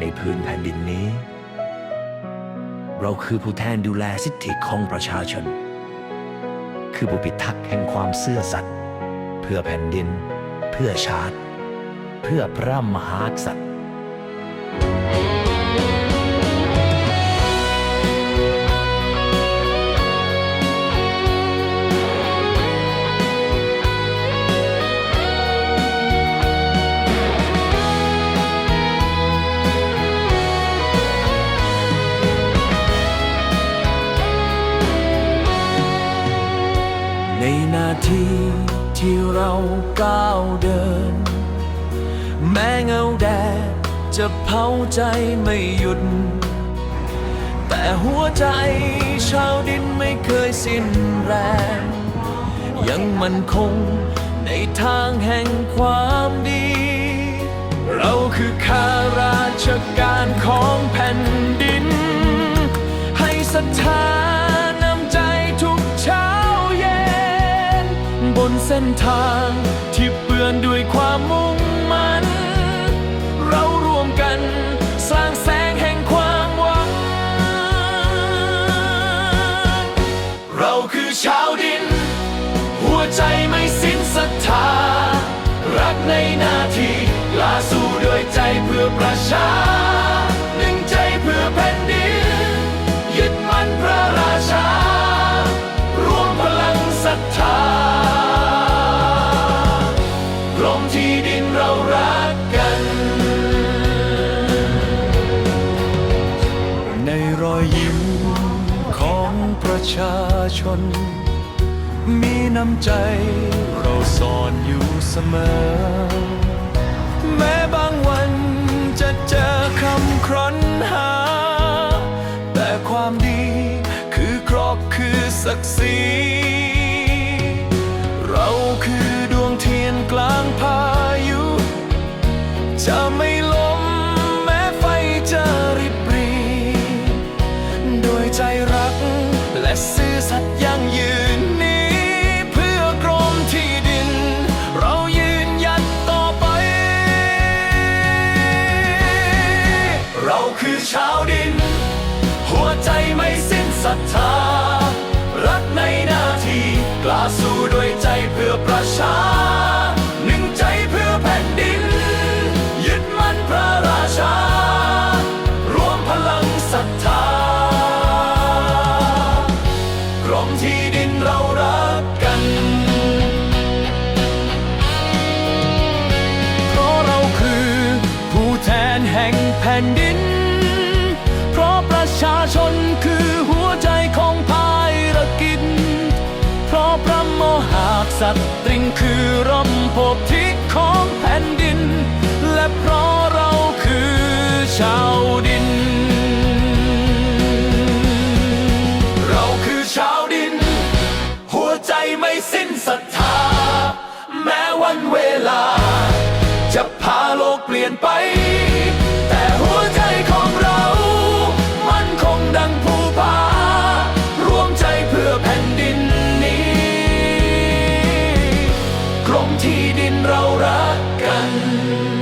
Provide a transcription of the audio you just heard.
ในพื้นแผ่นดินนี้ เราคือผู้แทนดูแลสิทธิของประชาชน คือผู้พิทักษ์แห่งความเสื่อสัตย์เพื่อแผ่นดิน เพื่อชาติ เพื่อพระมหากษัตริย์ ทีที่เราก้าวเดิน แม้เงาแดดจะเผาใจไม่หยุด แต่หัวใจชาวดินไม่เคยสิ้นแรง ยังมั่นคงในทางแห่งความดี เราคือข้าราชการของแผ่น เส้นทางที่เปื้อนด้วยความมุ่งมั่น เรารวมกันสร้างแสงแห่งความหวัง เราคือชาวดิน หัวใจไม่สิ้นศรัทธา รักในหน้าที่ลาสู้ด้วยใจเพื่อประชา ชาชน มีน้ำใจเราสอนอยู่เสมอ แม้บางวัน คือชาวดิน หัวใจไม่สิ้นศรัทธา รักในหน้าที่กล้าสู้ด้วยใจเพื่อประชา หนึ่งใจเพื่อแผ่นดิน ยึดมั่นพระราชา รวมพลังศรัทธากรมที่ดินเรารักกันเพราะเราคือผู้แทนแห่งแผ่นดิน ชนคือหัวใจของภารกิจ เพราะพระมหะสัตตริงคือร่มโพธิของแผ่นดิน และเพราะเราคือชาวดิน เราคือชาวดิน หัวใจไม่สิ้นศรัทธา แม้วันเวลา จะพาโลกเปลี่ยนไป time.